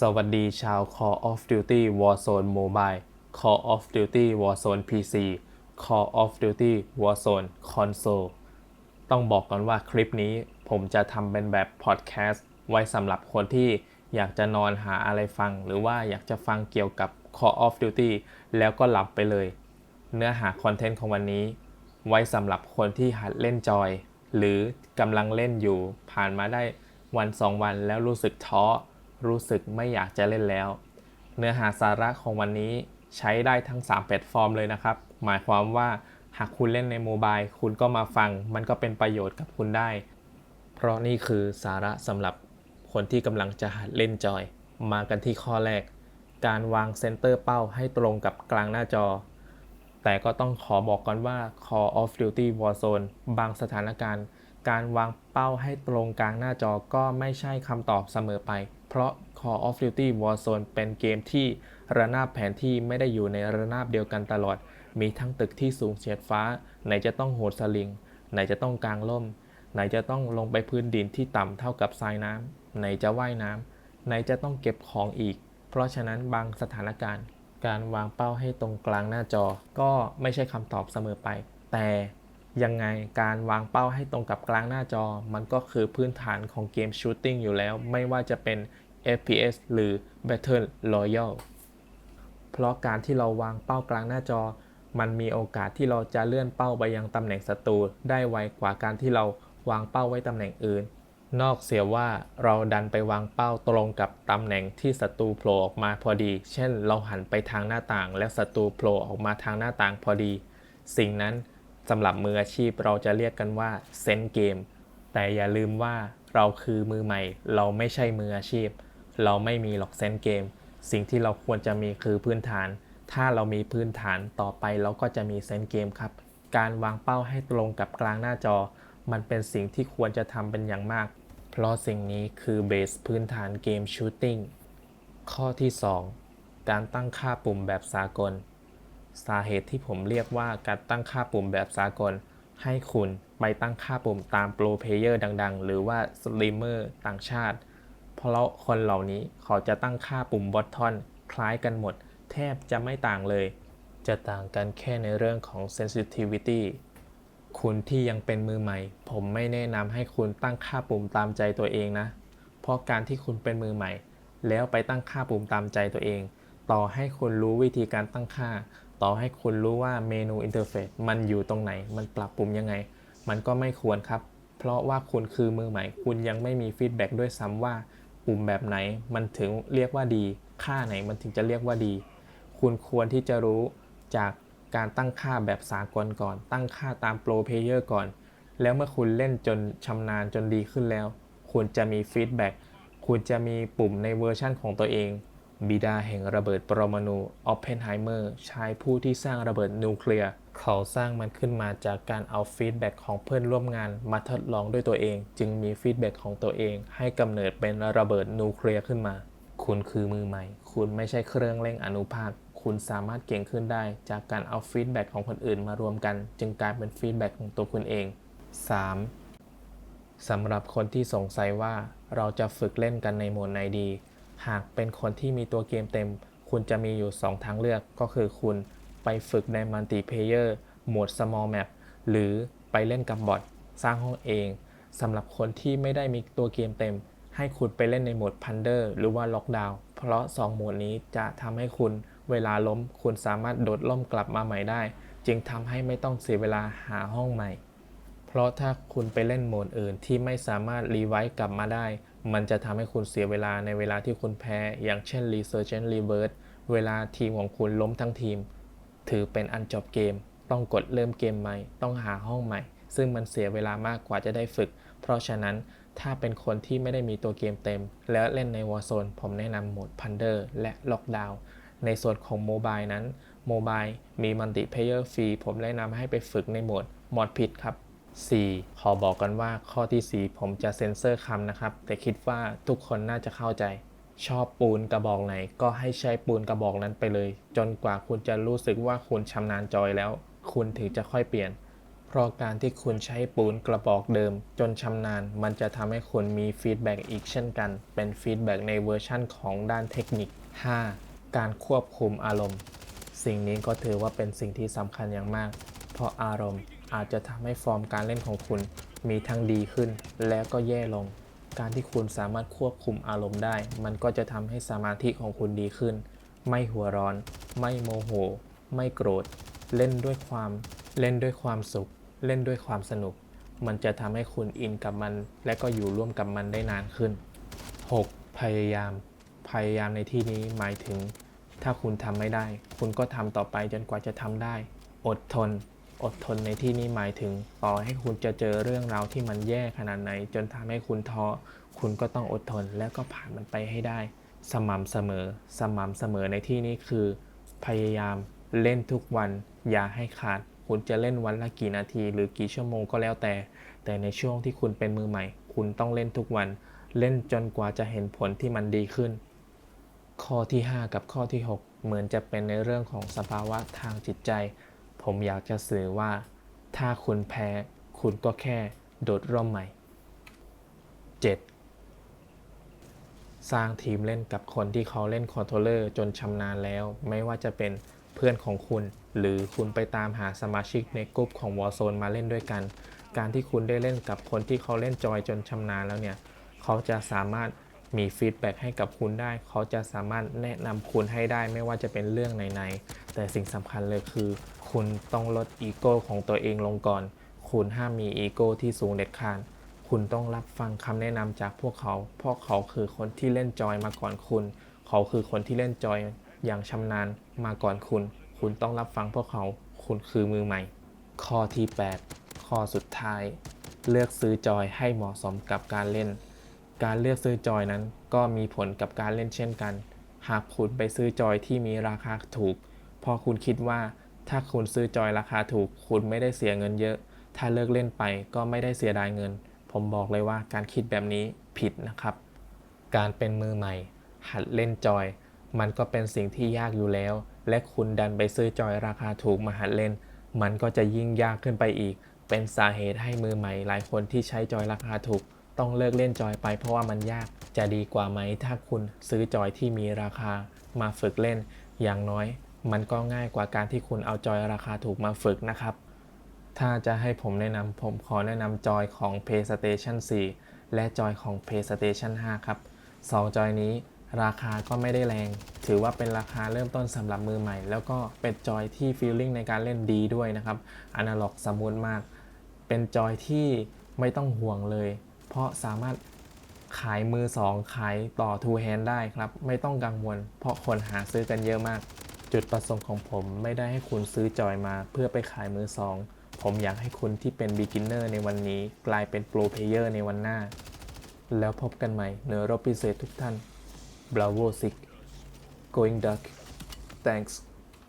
สวัสดีชาว Call of Duty Warzone Mobile Call of Duty Warzone PC Call of Duty Warzone Console ต้องบอกก่อนว่าคลิปนี้ผมจะทำเป็นแบบพอดแคสต์ไว้สำหรับคนที่อยากจะนอนหาอะไรฟัง หรือว่าอยากจะฟังเกี่ยวกับ Call of Duty แล้วก็หลับไปเลย เนื้อหาคอนเทนต์ของวันนี้ ไว้สำหรับคนที่หัดเล่นจอย หรือกำลังเล่นอยู่ผ่านมาได้วันสองวันแล้วรู้สึกท้อ รู้สึกไม่อยากจะเล่นแล้ว เนื้อหาสาระของวันนี้ใช้ได้ทั้ง 3 แพลตฟอร์มเลยนะครับ หมายความว่าหากคุณเล่นในโมบายคุณก็มาฟัง มันก็เป็นประโยชน์กับคุณได้ เพราะนี่คือสาระสำหรับคนที่กำลังจะหัดเล่นจอย มากันที่ข้อแรก การวางเซนเตอร์เป้าให้ตรงกับกลางหน้าจอ แต่ก็ต้องขอบอกก่อนว่า Call of Duty Warzone บางสถานการณ์ การวางเป้าให้ตรงกลางหน้าจอก็ไม่ใช่คำตอบเสมอไป เพราะ Call of Duty Warzone เป็นเกมที่ระนาบแผนที่ไม่ได้อยู่ในระนาบเดียวกันตลอด มีทั้งตึกที่สูงเฉียดฟ้า ไหนจะต้องโหดสลิง ไหนจะต้องกางร่ม ไหนจะต้องลงไปพื้นดินที่ต่ำเท่ากับทรายน้ำ ไหนจะว่ายน้ำ ไหนจะต้องเก็บของอีก เพราะฉะนั้นบางสถานการณ์ การวางเป้าให้ตรงกลางหน้าจอ ก็ไม่ใช่คำตอบเสมอไป แต่ยังไงการวางเป้าให้ตรงกับกลางหน้าจอ มันก็คือพื้นฐานของเกมชูตติ้งอยู่แล้ว ไม่ว่าจะเป็น FPS หรือ Battle Royale เพราะการที่เราวางเป้ากลางหน้าจอ มันมีโอกาสที่เราจะเลื่อนเป้าไปยังตำแหน่งศัตรูได้ไวกว่าการที่เราวางเป้าไว้ตำแหน่งอื่น นอกเสียว่าเราดันไปวางเป้าตรงกับตำแหน่งที่ศัตรูโผล่ออกมาพอดี เช่น เราหันไปทางหน้าต่าง และศัตรูโผล่ออกมาทางหน้าต่างพอดี สิ่งนั้นสำหรับมืออาชีพเราจะเรียกกันว่าเซนเกมแต่อย่าลืมว่าเราคือมือใหม่ เราไม่ใช่มืออาชีพ เราไม่มีหรอกเซนเกม สิ่งที่เราควรจะมีคือพื้นฐาน ถ้าเรามีพื้นฐานต่อไปเราก็จะมีเซนเกมครับ การวางเป้าให้ตรงกับกลางหน้าจอ มันเป็นสิ่งที่ควรจะทำเป็นอย่างมาก เพราะสิ่งนี้คือเบสพื้นฐานเกมชูตติ้งข้อที่ 2 การตั้งค่าปุ่มแบบสากล สาเหตุที่ผมเรียกว่าการตั้งค่าปุ่มแบบสากล ให้คุณไปตั้งค่าปุ่มตามโปรเพเยอร์ดัง ๆ หรือว่าสตรีมเมอร์ต่างชาติ เพราะคนเหล่านี้เขาจะตั้งค่าปุ่มบอททอนคล้ายกันหมด แทบจะไม่ต่างเลย จะต่างกันแค่ในเรื่องของ sensitivity คุณที่ยังเป็นมือใหม่ ผมไม่แนะนำให้คุณตั้งค่าปุ่มตามใจตัวเองนะ เพราะการที่คุณเป็นมือใหม่ แล้วไปตั้งค่าปุ่มตามใจตัวเอง ต่อให้คุณรู้วิธีการตั้งค่า ต่อให้คุณรู้ว่าเมนูอินเทอร์เฟซมันอยู่ตรงไหน มันปรับปุ่มยังไง มันก็ไม่ควรครับ เพราะว่าคุณคือมือใหม่ คุณยังไม่มีฟีดแบ็กด้วยซ้ำว่า ปุ่มแบบไหน มันถึงเรียกว่าดี ค่าไหนมันถึงจะเรียกว่าดี คุณควรที่จะรู้จากการตั้งค่าแบบสากลก่อน ตั้งค่าตามโปรเพเยอร์ก่อน แล้วเมื่อคุณเล่นจนชำนาญจนดีขึ้นแล้ว คุณจะมีฟีดแบ็กคุณจะมีปุ่มในเวอร์ชั่นของตัวเอง บิดาแห่งระเบิดปรมาณูออปเพนไฮเมอร์ชายผู้ที่สร้างระเบิดนิวเคลียร์ เขาสร้างมันขึ้นมาจากการเอาฟีดแบ็กของเพื่อนร่วมงานมาทดลองด้วยตัวเอง จึงมีฟีดแบ็กของตัวเอง ให้กำเนิดเป็นระเบิดนิวเคลียร์ขึ้นมา คุณคือมือใหม่ คุณไม่ใช่เครื่องเร่งอนุภาค คุณสามารถเก่งขึ้นได้ จากการเอาฟีดแบ็กของคนอื่นมารวมกัน จึงกลายเป็นฟีดแบ็กของตัวคุณเอง 3. สำหรับคนที่สงสัยว่าเราจะฝึกเล่นกันในโหมดไหนดี หากเป็นคนที่มีตัวเกมเต็ม คุณจะมีอยู่ 2 ทางเลือกก็คือคุณ ไปฝึกในมัลติเพเยอร์โหมด small map หรือไปเล่นกับบอทสร้างห้องเองสำหรับคนที่ไม่ได้มีตัวเกมเต็ม ให้คุณไปเล่นในโหมด Plunder หรือว่าล็อกดาวน์เพราะ 2 โหมดนี้จะทำให้คุณเวลาล้ม คุณสามารถโดดล่มกลับมาใหม่ได้ จึงทำให้ไม่ต้องเสียเวลาหาห้องใหม่ เพราะถ้าคุณไปเล่นโหมดอื่นที่ไม่สามารถรีไวซ์กลับมาได้ มันจะทำให้คุณเสียเวลาในเวลาที่คุณแพ้ อย่างเช่น Resurgent Rebirth เวลาทีมของคุณล้มทั้งทีม ถือเป็นอันจบเกม ต้องกดเริ่มเกมใหม่ ต้องหาห้องใหม่ ซึ่งมันเสียเวลามากกว่าจะได้ฝึก เพราะฉะนั้นถ้าเป็นคนที่ไม่ได้มีตัวเกมเต็ม แล้วเล่นใน Warzone ผมแนะนำโหมด Plunder และ Lockdown ในส่วนของโมบายนั้นโมบายมีมัลติเพเยอร์ฟรีผมแนะนำให้ไปฝึกในโหมดมอดพิดครับ 4. ขอบอกกันว่าข้อที่ 4 ผมจะเซ็นเซอร์คำนะครับ แต่คิดว่าทุกคนน่าจะเข้าใจ ชอบปูนกระบอกไหน ก็ให้ใช้ปูนกระบอกนั้นไปเลย จนกว่าคุณจะรู้สึกว่าคุณชำนาญจอยแล้ว คุณถึงจะค่อยเปลี่ยน เพราะการที่คุณใช้ปูนกระบอกเดิม จนชำนาญ มันจะทำให้คุณมีฟีดแบ็กอีกเช่นกัน เป็นฟีดแบ็กในเวอร์ชั่นของด้านเทคนิค 5. การควบคุมอารมณ์ สิ่งนี้ก็ถือว่าเป็นสิ่งที่สำคัญอย่างมาก เพราะอารมณ์อาจจะทำให้ฟอร์มการเล่นของคุณมีทั้งดีขึ้นและก็แย่ลง การที่คุณสามารถควบคุมอารมณ์ได้ มันก็จะทำให้สมาธิของคุณดีขึ้น ไม่หัวร้อน ไม่โมโห ไม่โกรธ เล่นด้วยความ เล่นด้วยความสุข เล่นด้วยความสนุก มันจะทำให้คุณอินกับมัน และก็อยู่ร่วมกับมันได้นานขึ้น 6. พยายาม พยายามในที่นี้หมายถึง ถ้าคุณทำไม่ได้ คุณก็ทำต่อไปจนกว่าจะทำได้ อดทน อดทนในที่นี้หมายถึง ต่อให้คุณจะเจอเรื่องราวที่มันแย่ขนาดไหน จนทำให้คุณท้อคุณก็ต้องอดทนแล้วก็ผ่านมันไปให้ได้ สม่ำเสมอ สม่ำเสมอในที่นี้คือ พยายามเล่นทุกวัน อย่าให้ขาด คุณจะเล่นวันละกี่นาที หรือกี่ชั่วโมงก็แล้วแต่ แต่ในช่วงที่คุณเป็นมือใหม่ คุณต้องเล่นทุกวัน เล่นจนกว่าจะเห็นผลที่มันดีขึ้น ข้อที่ 5 กับข้อที่ 6 เหมือนจะเป็นในเรื่องของสภาวะทางจิตใจ ผมอยากจะสื่อว่า ถ้าคุณแพ้ คุณก็แค่โดดร่มใหม่ 7. สร้างทีมเล่นกับคนที่เขาเล่นคอนโทรลเลอร์จนชำนาญแล้ว ไม่ว่าจะเป็นเพื่อนของคุณ หรือคุณไปตามหาสมาชิกในกลุ่มของ Warzone มาเล่นด้วยกัน การที่คุณได้เล่นกับคนที่เขาเล่นจอยจนชำนาญแล้วเนี่ย เขาจะสามารถ มีฟีดแบ็กให้กับคุณได้ เขาจะสามารถแนะนำคุณให้ได้ไม่ว่าจะเป็นเรื่องไหนๆแต่สิ่งสำคัญเลยคือ คุณต้องลดอีโก้ของตัวเองลงก่อน คุณห้ามมีอีโก้ที่สูงเด็ดขาดคุณต้องรับฟังคำแนะนำจากพวกเขา เพราะเขาคือคนที่เล่นจอยมาก่อนคุณ เขาคือคนที่เล่นจอยอย่างชำนาญมาก่อนคุณ คุณต้องรับฟังพวกเขา คุณคือมือใหม่ ข้อที่ 8 ข้อสุดท้าย เลือกซื้อจอยให้เหมาะสมกับการเล่น การเลือกซื้อจอยนั้นก็มีผลกับการเล่นเช่นกัน หากคุณไปซื้อจอยที่มีราคาถูกพราะคุณคิดว่าถ้าคุณซื้อจอยราคาถูก คุณไม่ได้เสียเงินเยอะ ถ้าเลิกเล่นไปก็ไม่ได้เสียดายเงิน ผมบอกเลยว่าการคิดแบบนี้ผิดนะครับ การเป็นมือใหม่ หัดเล่นจอย มันก็เป็นสิ่งที่ยากอยู่แล้ว และคุณดันไปซื้อจอยราคาถูกมาหัดเล่น มันก็จะยิ่งยากขึ้นไปอีก เป็นสาเหตุให้มือใหม่หลายคนที่ใช้จอยราคาถูก ต้องเลิกเล่นจอยไปเพราะว่ามันยาก จะดีกว่าไหมถ้าคุณซื้อจอยที่มีราคามาฝึกเล่น อย่างน้อย มันก็ง่ายกว่าการที่คุณเอาจอยราคาถูกมาฝึกนะครับ ถ้าจะให้ผมแนะนำผมขอแนะนำจอยของ PlayStation 4 และจอยของ PlayStation 5 ครับสองจอยนี้ราคาก็ไม่ได้แรง ถือว่าเป็นราคาเริ่มต้นสำหรับมือใหม่ แล้วก็เป็นจอยที่ฟีลลิ่งในการเล่นดีด้วยนะครับอนาล็อกสมูทมาก เป็นจอยที่ไม่ต้องห่วงเลย เพราะสามารถขายมือ2ขายต่อ two hand ได้ครับ ไม่ต้องกังวล เพราะคนหาซื้อกันเยอะมาก จุดประสงค์ของผมไม่ได้ให้คุณซื้อจอยมาเพื่อไปขายมือสองผมอยากให้คุณที่เป็น beginner ในวันนี้กลายเป็น pro player ในวันหน้า แล้วพบกันใหม่เนื้อรบพิเศษทุกท่าน Bravo 6 Going Duck Thanks